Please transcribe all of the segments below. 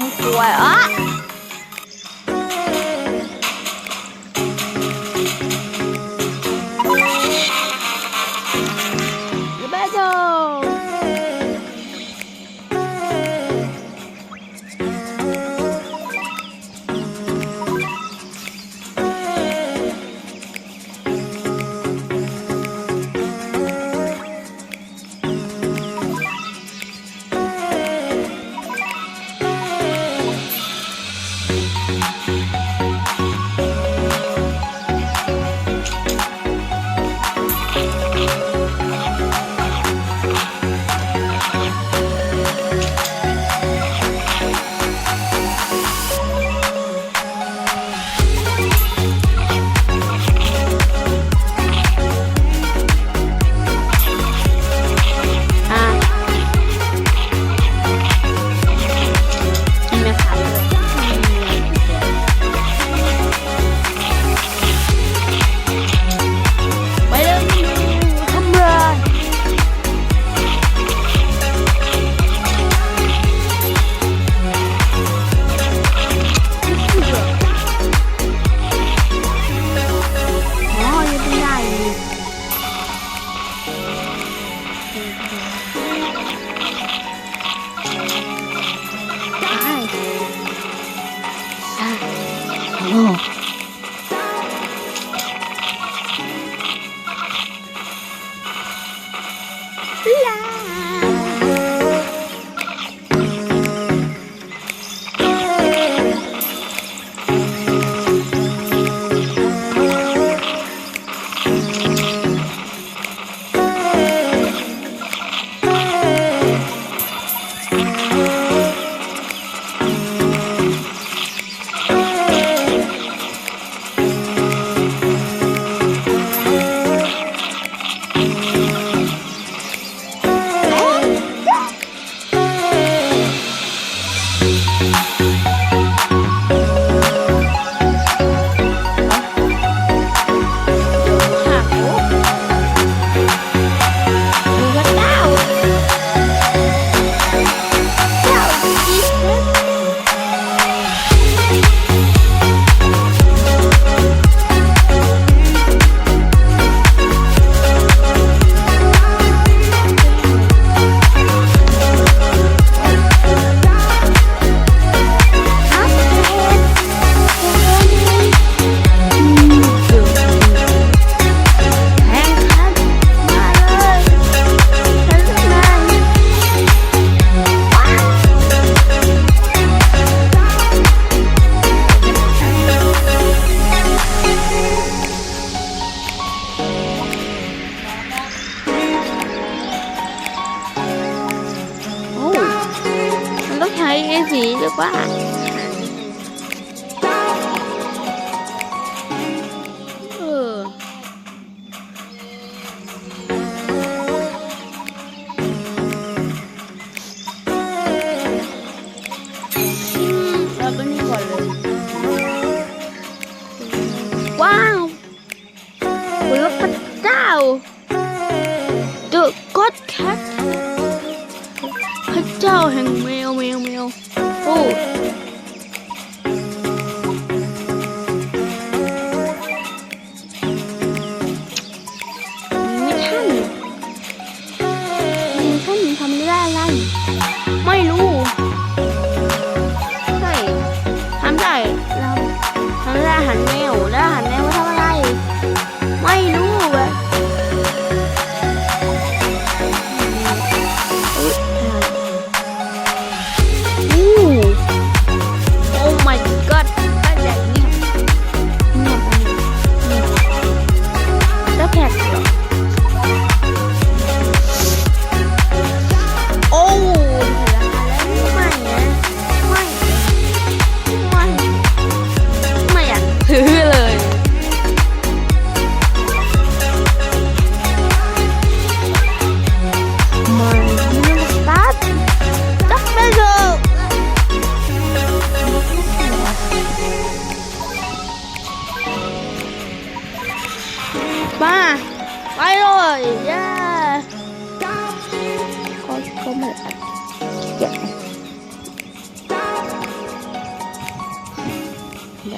มกล้ โต้อง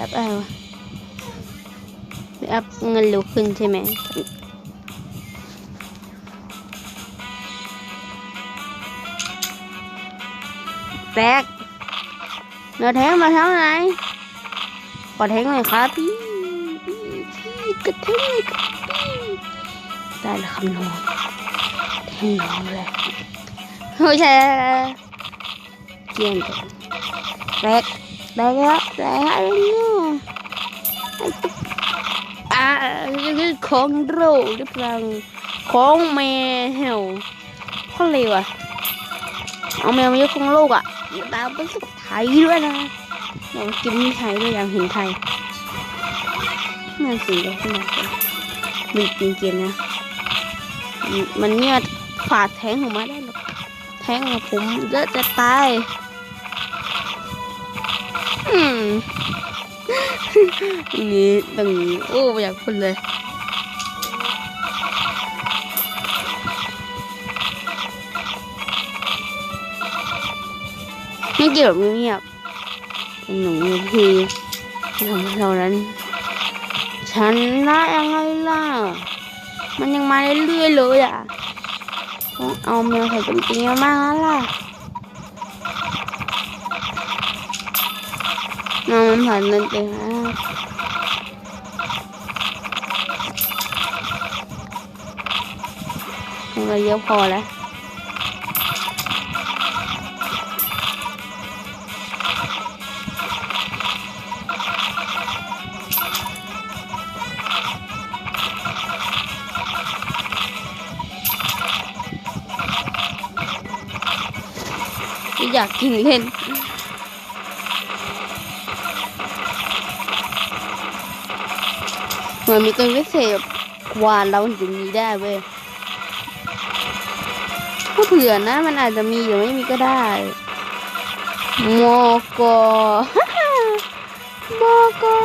ปอะไรวะอัพเงินเร็วขึ้นใช่ไหมแบกเนื้อแทงมาเท่าไหร่ขอแทงหน่อยครับพี่พี่กระแทงหน่อยครับพี่ได้แล้วครับน้องแทงน้องเลยไม่ใช่เกี่ยงกันแบกแบกแล้ว แบกอะไรเนี่ยอ่าคือของโรหรือเปล่าของแมวข้อเลวอะเอาแมวมาเยอะของโลกอะตามเป็นสุดไทยด้วยนะลองกินไทยด้วยอย่างเห็นไทยน่าสิเลยขนาดนี้มีจริงๆนะมันมันเนี่ยฝาดแทงออกมาได้หรอกแทงของผมเยอะจะตาย นี่ตึงโอ้ไม่อยากพูดเลยไม่เกี่ยวเงียบหนูทีทำให้เรานั้นฉันได้ยังไงล่ะ มันยังมาเรื่อยๆเลยอะ ต้องเอาแมวใส่จริงๆมากแล้วล่ะ น้องมันผ่านนั่นเองนะมันก็เยอะพอแล้วอยากกินเล่น มือนมีตัวพิเศษวานเราถึงมีได้เว้ยถ้เผื่อนะ มันอาจจะมีหรือไม่มีก็ได้มอกอมอกอ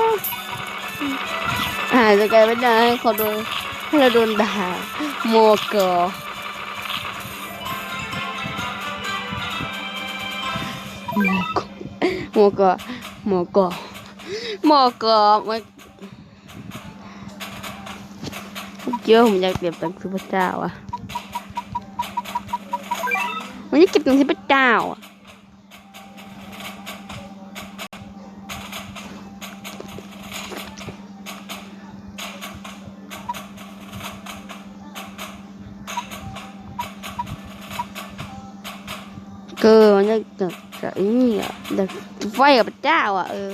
อาจจะกลายเป็นได้เขาโดนเราโดนด่ามอกอหมอกอหมอกอหมอกอมัน เยอะผมอยากเก็บตังค์ซื้อพระเจ้าอะมันจะเก็บตังค์ซื้อพระเจ้าอะเกินมันจะจะจะไอ้นี่อะจะไฟกับพระเจ้าอะเออ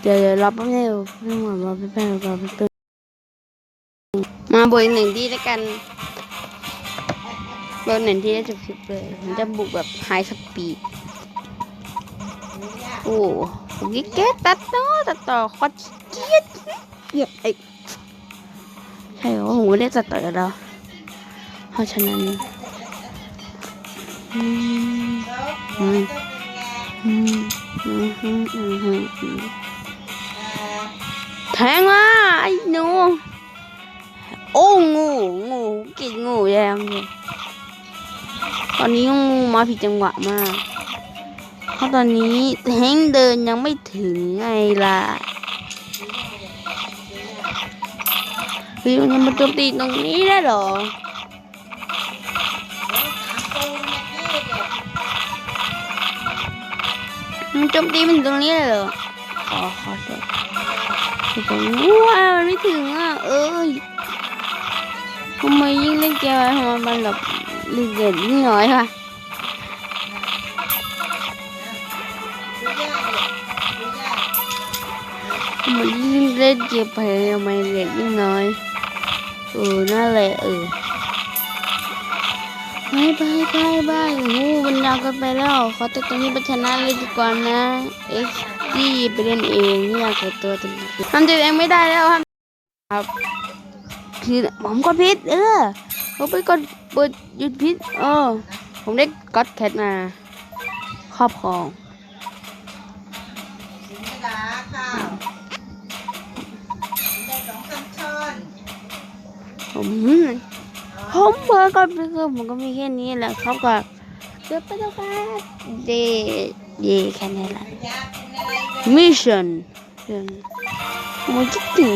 เดี๋ยวเดี๋ยวรอแป๊บนึงไม่หวังรอแป๊บนึงรอแป๊บนึง มาเบอหนึ่งดีแล้วกันเบอหนึ่งที่ได้สิบสิบเลยผมจะบุกแบบไฮสปีดโอ้โหกิ๊กกตัดเนาะตัดต่อคอดเกียดเกียดไอ้ใช่เหรอผมไม่ไดตัดต่อแล้วเพราะฉะนั้นอืมอืแทงมา กินงูแยงเลยตอนนี้งูมาผิดจังหวะมากเพราะตอนนี้แทงเดินยังไม่ถึงไงล่ะเฮ้ยมันยังมาโจมตีตรงนี้ได้หรอมันโจมตีมันตรงนี้เลยเหรอขอขอโทษตรงนี้ว้าวมันไม่ถึงอะ เอ้ย ทำไมยิ่งเล่นเกมอะไรทำไมมันแบบเลือดยิ่งน้อยค่ะทำไมยิ่งเล่นเกมไปทำไมเลือดยิ่งน้อยเออนั่นแหละเออบายบายบายบายโอ้มันยาวกันไปแล้ว ขอตัวตรงนี้เป็นชนะเลยดีกว่านะ เอ็กซ์จีไปเล่นเองไม่อยากเกิดตัวตรงนี้ทำตัวเองไม่ได้แล้วครับ คือผมก็พิษเออผมไปกดเปิดยุดพิษเออ ผมได้ก็อดแคทมาครอบครองผมผมเปิดก็คือผมก็มีแค่นี้แหละครับก็เกิดไปแล้วครับเดเดแค่นี้แหละม mission เรื่องผมคิดถึง